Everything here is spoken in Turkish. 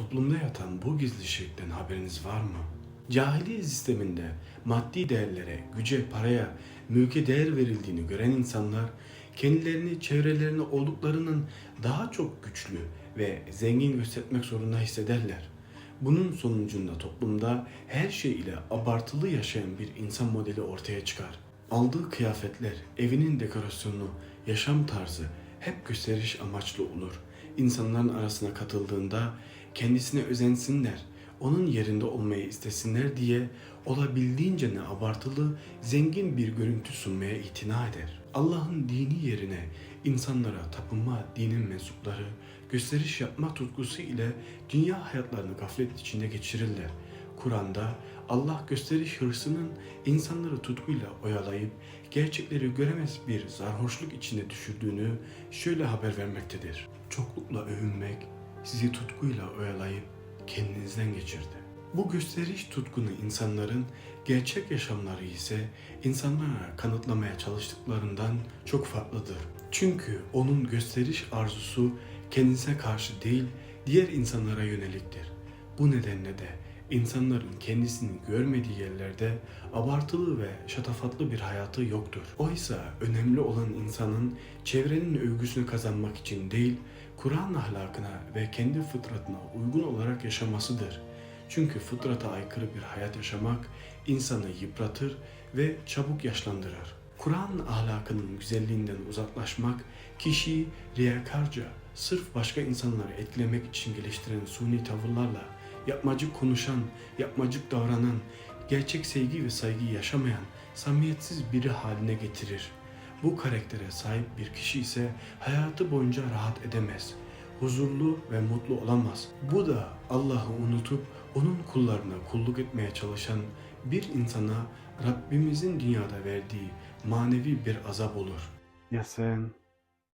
Toplumda yatan bu gizli şirkten haberiniz var mı? Cahiliye sisteminde maddi değerlere, güce, paraya, mülke değer verildiğini gören insanlar kendilerini çevrelerine olduklarının daha çok güçlü ve zengin göstermek zorunda hissederler. Bunun sonucunda toplumda her şey ile abartılı yaşayan bir insan modeli ortaya çıkar. Aldığı kıyafetler, evinin dekorasyonu, yaşam tarzı hep gösteriş amaçlı olur. İnsanların arasına katıldığında kendisine özensinler, onun yerinde olmayı istesinler diye olabildiğince ne abartılı, zengin bir görüntü sunmaya itina eder. Allah'ın dini yerine insanlara tapınma dinin mensupları gösteriş yapma tutkusu ile dünya hayatlarını gaflet içinde geçirirler. Kur'an'da Allah gösteriş hırsının insanları tutkuyla oyalayıp gerçekleri göremez bir sarhoşluk içine düşürdüğünü şöyle haber vermektedir. Çoklukla övünmek sizi tutkuyla oyalayıp kendinizden geçirdi. Bu gösteriş tutkunu insanların gerçek yaşamları ise insanlara kanıtlamaya çalıştıklarından çok farklıdır. Çünkü onun gösteriş arzusu kendisine karşı değil, diğer insanlara yöneliktir. Bu nedenle de insanların kendisini görmediği yerlerde abartılı ve şatafatlı bir hayatı yoktur. Oysa önemli olan insanın çevrenin övgüsünü kazanmak için değil, Kur'an ahlakına ve kendi fıtratına uygun olarak yaşamasıdır. Çünkü fıtrata aykırı bir hayat yaşamak insanı yıpratır ve çabuk yaşlandırır. Kur'an ahlakının güzelliğinden uzaklaşmak kişiyi riyakarca, sırf başka insanları etkilemek için geliştiren suni tavırlarla, yapmacık konuşan, yapmacık davranan, gerçek sevgi ve saygıyı yaşamayan, samimiyetsiz biri haline getirir. Bu karaktere sahip bir kişi ise hayatı boyunca rahat edemez. Huzurlu ve mutlu olamaz. Bu da Allah'ı unutup onun kullarına kulluk etmeye çalışan bir insana Rabbimizin dünyada verdiği manevi bir azap olur. Ya sen?